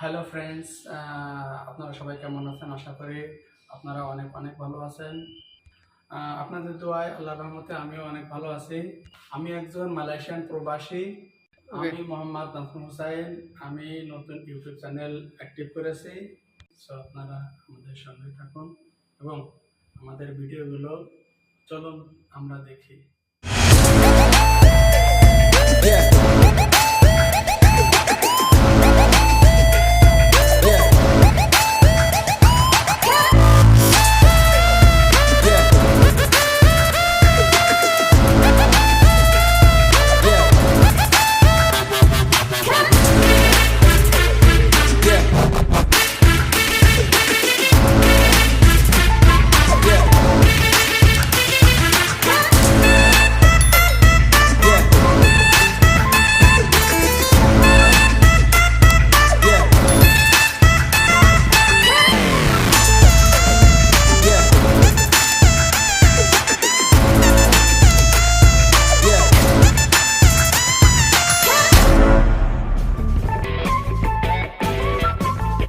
Hello friends আপনারা সবাই কেমন আছেন? আশা করি আপনারা অনেক অনেক ভালো আছেন। আপনাদের দোয়ায় আল্লাহ রহমতে আমিও অনেক ভালো আছি। আমি একজন মালয়েশিয়ান প্রবাসী। আমি মোহাম্মদ নাসরুল হুসাইন। আমি নতুন ইউটিউব চ্যানেল অ্যাক্টিভ করেছি। সো আপনারা আমাদের সঙ্গে থাকুন এবং আমাদের ভিডিওগুলো চলুন আমরা দেখি।